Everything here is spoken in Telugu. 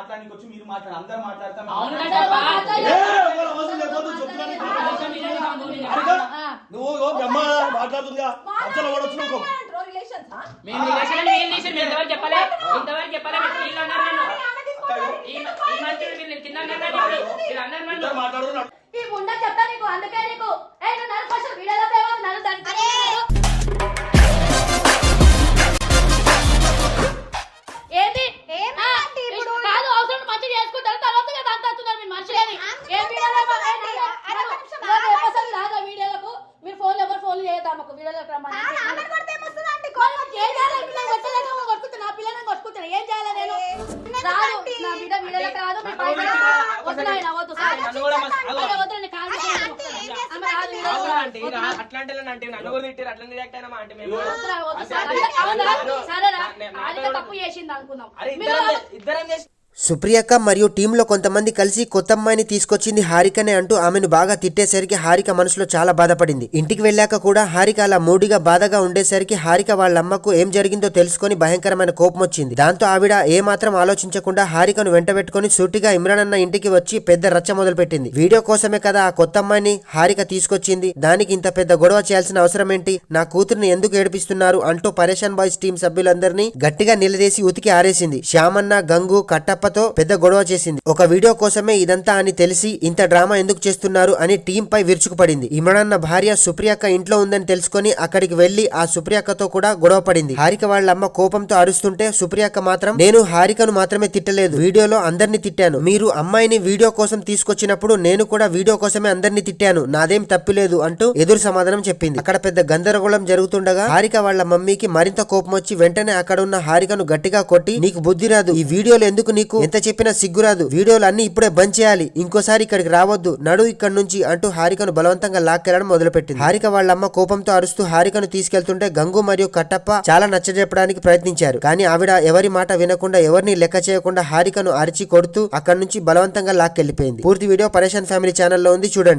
మాట్లాడు అందరు మాట్లాడతాం. అవును మాట్లాడు. వినండి. అరగా, నువ్వు మాట్లాడుతుందిగా. అచ్చలు పడవచ్చు నువ్వు మేము రిలేషన్ అని ఏం చేసాం ఇంతవరకు చెప్పలే. ఇంతవరకు చెప్పలే మీరు వీళ్ళు అన్నారు నన్ను. ఈ ఈ మధ్య వీళ్ళు కింద అన్నారు నన్ను ఇప్పుడు. వీళ్ళు అన్నారు నన్ను. ఇద్దరు మాట్లాడు ఈ ముండా చెప్తా నీకు అందుకే నీకు. రాదు. నా బిడ్డ వీడియోలోకి రాదు. మీ పైన వద్దు సారీ. నేను కాదు. ఆమె రాదు అట్లాంటి వాళ్ళని అంటే నన్ను కూడా తిట్టారు. అట్లా రియాక్ట్ అయినా అంటే మేము వద్దురా, వద్దు అంటే సార్. అది- అంటే అవునా? అది- సరేరా. నా- నా- ఆడితే తప్పు చేసింది అనుకుందాం. ఇద్దరం చేసి సుప్రియక్క మరియు టీంలో కొంతమంది కలిసి కొత్త అమ్మాయిని తీసుకొచ్చింది హారికనే అంటూ ఆమెను బాగా తిట్టేసరికి హారిక మనసులో చాలా బాధపడింది. ఇంటికి వెళ్ళాక కూడా హారిక అలా మూడిగా బాధగా ఉండేసరికి హారిక వాళ్ళ అమ్మకు ఏం జరిగిందో తెలుసుకొని భయంకరమైన కోపం వచ్చింది. దాంతో ఆవిడ ఏమాత్రం ఆలోచించకుండా హారికను వెంటబెట్టుకొని సూటిగా ఇమ్రాన్ అన్న ఇంటికి వచ్చి పెద్ద రచ్చ మొదలుపెట్టింది. వీడియో కోసమే కదా ఆ కొత్త అమ్మాయిని హారిక తీసుకొచ్చింది. దానికి ఇంత పెద్ద గొడవ చేయాల్సిన అవసరం ఏంటి? నా కూతురిని ఎందుకు ఏడిపిస్తున్నారు? అంటూ పరేషాన్ బాయ్స్ టీం సభ్యులందరినీ గట్టిగా నిలదీసి ఉతికి ఆరేసింది. శ్యామన్న గంగు కట్టప్ప కట్టప్పతో పెద్ద గొడవ చేసింది. ఒక వీడియో కోసమే ఇదంతా అని తెలిసి ఇంత డ్రామా ఎందుకు చేస్తున్నారు అని టీం పై విరుచుకుపడింది. ఇమ్రాన్ భార్య సుప్రియక్క ఇంట్లో ఉందని తెలుసుకొని అక్కడికి వెళ్ళి ఆ సుప్రియక్కతో కూడా గొడవ పడింది. హారిక వాళ్ళ అమ్మ కోపంతో అరుస్తుంటే సుప్రియక్క మాత్రం నేను హారికను మాత్రమే తిట్టలేదు. వీడియోలో అందరినీ తిట్టాను. మీరు అమ్మాయిని వీడియో కోసం తీసుకొచ్చినప్పుడు నేను కూడా వీడియో కోసమే అందరినీ తిట్టాను. నాదేం తప్పులేదు అంటూ ఎదురు సమాధానం చెప్పింది. అక్కడ పెద్ద గందరగోళం జరుగుతుండగా హారిక వాళ్ళ మమ్మీకి మరింత కోపం వచ్చి వెంటనే అక్కడ ఉన్న హారికను గట్టిగా కొట్టి నీకు బుద్ధి రాదు. ఈ వీడియోలు ఎందుకు నీకు ఎంత చెప్పినా సిగ్గురాదు. వీడియోలు అన్ని ఇప్పుడే బంద్ చేయాలి. ఇంకోసారి ఇక్కడికి రావద్దు. నడు ఇక్కడ నుంచి అంటూ హారికను బలవంతంగా లాక్కెళ్ళడం మొదలుపెట్టింది. హారిక వాళ్ళమ్మ కోపంతో అరుస్తూ హారికను తీసుకెళ్తుంటే గంగు మరియు కట్టప్ప చాలా నచ్చజెప్పడానికి ప్రయత్నించారు. కానీ ఆవిడ ఎవరి మాట వినకుండా ఎవరిని లెక్క చేయకుండా హారికను అరిచి కొడుతూ అక్కడి నుంచి బలవంతంగా లాక్కెళ్ళిపోయింది పూర్తి వీడియో పరేషాన్ ఫ్యామిలీ ఛానల్లో ఉంది. చూడండి.